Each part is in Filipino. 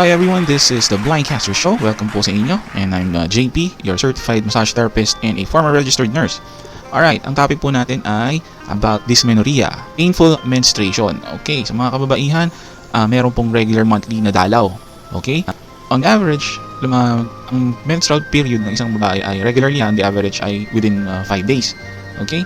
Hi everyone, this is the Blindcaster Show. Welcome po sa inyo. And I'm uh, JP, your certified massage therapist and a former registered nurse. Alright, ang topic po natin ay about dysmenorrhea, painful menstruation. Okay, sa mga kababaihan, uh, meron pong regular monthly na dalaw. Okay? On average, luma, ang menstrual period ng isang babae ay regularly on the average ay within 5 days. Okay?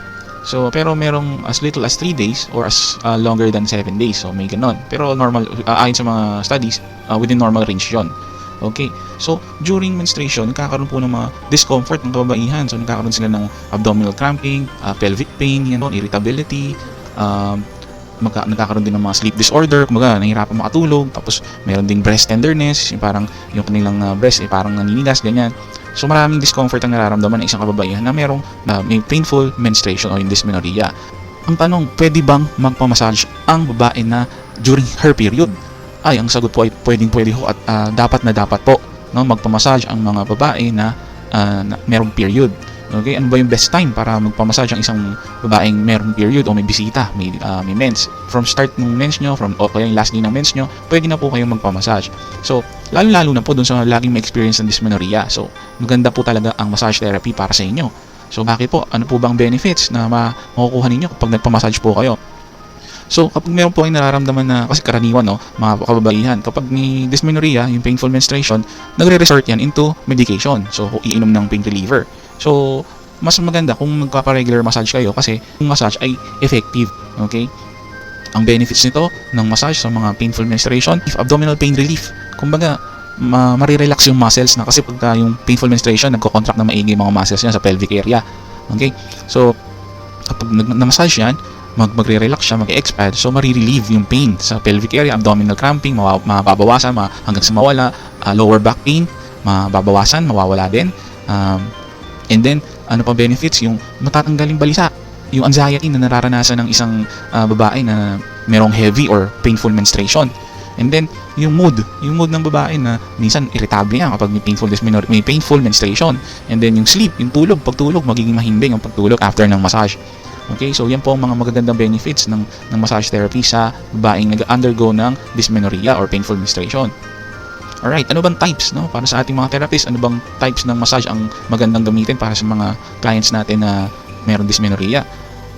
So, pero merong as little as 3 days or as uh, longer than 7 days. So, may ganon. Pero normal, uh, ayon sa mga studies, uh, within normal range yon. Okay. So, during menstruation, nagkakaroon po ng mga discomfort ng kababaihan. So, nagkakaroon sila ng abdominal cramping, uh, pelvic pain, yan, irritability, um, magka, nagkakaroon din ng mga sleep disorder, kumbaga nahihirapan makatulog, tapos meron ding breast tenderness, yung parang yung kanilang uh, breast ay parang naninigas, ganyan. So maraming discomfort ang nararamdaman ng isang kababaihan na merong uh, may painful menstruation o yung dysmenorrhea. Ang tanong, pwede bang magpamassage ang babae na during her period? Ay, ang sagot po ay pwedeng pwede ho at uh, dapat na dapat po no, magpamassage ang mga babae na, uh, na merong period. Okay, ano ba yung best time para magpamassage ang isang babaeng merong period o may bisita, may, uh, may mens? From start ng mens nyo, from o kaya yung last day ng mens nyo, pwede na po kayong magpamassage. So, lalo-lalo na po dun sa laging may experience ng dysmenorrhea. So, maganda po talaga ang massage therapy para sa inyo. So, bakit po? Ano po bang benefits na makukuha ninyo kapag nagpamassage po kayo? So, kapag meron po kayong nararamdaman na, kasi karaniwan, no, mga kababaihan, kapag may dysmenorrhea, yung painful menstruation, nagre-resort yan into medication. So, iinom ng pain reliever. So, mas maganda kung magpapa-regular massage kayo kasi yung massage ay effective. Okay? Ang benefits nito ng massage sa mga painful menstruation, if abdominal pain relief. Kumbaga, ma marirelax yung muscles na kasi pagka yung painful menstruation, nagko-contract na maigi mga muscles yan sa pelvic area. Okay? So, kapag nag-massage yan, mag magre-relax siya, mag-expand, so marirelieve yung pain sa pelvic area, abdominal cramping, mababawasan ma hanggang sa mawala, uh, lower back pain, mababawasan, mawawala din. Um, and then, ano pa benefits? Yung matatanggaling balisa, yung anxiety na nararanasan ng isang uh, babae na merong heavy or painful menstruation. And then, yung mood, yung mood ng babae na minsan irritable yan kapag may painful dysmenorrhea, may painful menstruation. And then yung sleep, yung tulog, pagtulog, magiging mahimbing ang pagtulog after ng massage. Okay, so yan po ang mga magagandang benefits ng, ng massage therapy sa babaeng nag-undergo ng dysmenorrhea or painful menstruation. Alright, ano bang types no? Para sa ating mga therapists, ano bang types ng massage ang magandang gamitin para sa mga clients natin na meron dysmenorrhea?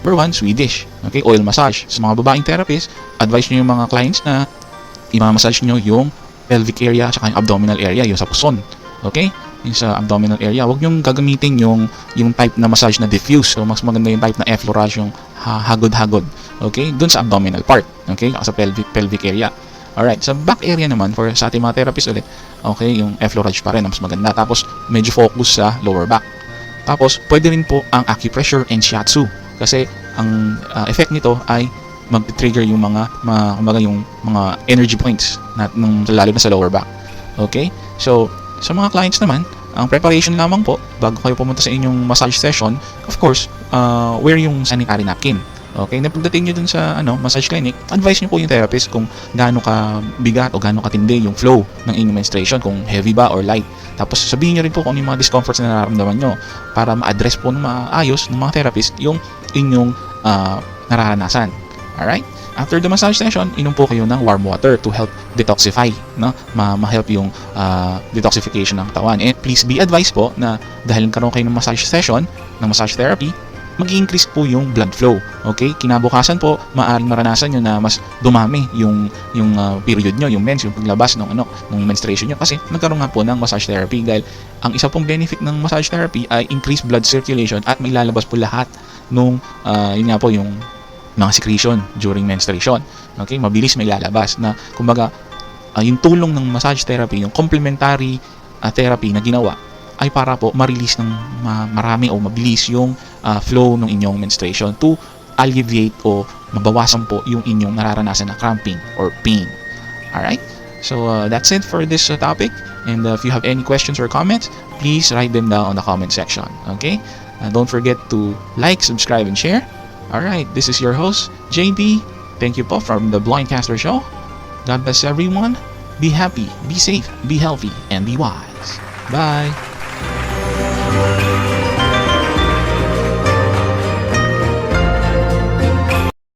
Number one, Swedish. Okay, oil massage. Sa mga babaeng therapist, advise nyo yung mga clients na i-massage nyo yung pelvic area at yung abdominal area, yung sa puson. Okay? Yung sa abdominal area. Huwag nyo gagamitin yung, yung type na massage na diffuse. So, mas maganda yung type na effleurage, yung ha- hagod-hagod. Okay? Doon sa abdominal part. Okay? Sa pelvic, pelvic area. Alright, sa back area naman, for sa ating mga therapist ulit, okay, yung effleurage pa rin, mas maganda. Tapos, medyo focus sa lower back. Tapos, pwede rin po ang acupressure and shiatsu. Kasi, ang uh, effect nito ay mag-trigger yung mga, mga yung mga energy points na, nung, lalo na sa lower back. Okay? So, sa mga clients naman, ang preparation lamang po bago kayo pumunta sa inyong massage session, of course, uh, wear yung sanitary napkin. Okay, na pagdating nyo dun sa ano, massage clinic, advise nyo po yung therapist kung gaano ka bigat o gaano katindi yung flow ng inyong menstruation, kung heavy ba or light. Tapos sabihin nyo rin po kung ano yung mga discomforts na nararamdaman nyo para ma-address po ng maayos ng mga therapist yung inyong uh, nararanasan. Alright? After the massage session, inom po kayo ng warm water to help detoxify, no? Ma-help yung uh, detoxification ng katawan. And please be advised po na dahil karoon kayo ng massage session, ng massage therapy, mag-increase po yung blood flow. Okay? Kinabukasan po, maaaring maranasan nyo na mas dumami yung yung uh, period nyo, yung mens, yung paglabas ng ano, ng menstruation nyo kasi nagkaroon nga po ng massage therapy dahil ang isa pong benefit ng massage therapy ay increased blood circulation at may lalabas po lahat nung uh, yun nga po yung mga secretion during menstruation. Okay? Mabilis may lalabas na kumbaga uh, yung tulong ng massage therapy, yung complementary uh, therapy na ginawa ay para po ma-release ng ma- marami o mabilis yung uh, flow ng inyong menstruation to alleviate o mabawasan po yung inyong nararanasan na cramping or pain. Alright? So uh, that's it for this uh, topic. And uh, if you have any questions or comments, please write them down on the comment section. Okay? Uh, don't forget to like, subscribe, and share. Alright, this is your host, JB. Thank you po from the Blindcaster Show. God bless everyone. Be happy, be safe, be healthy, and be wise. Bye.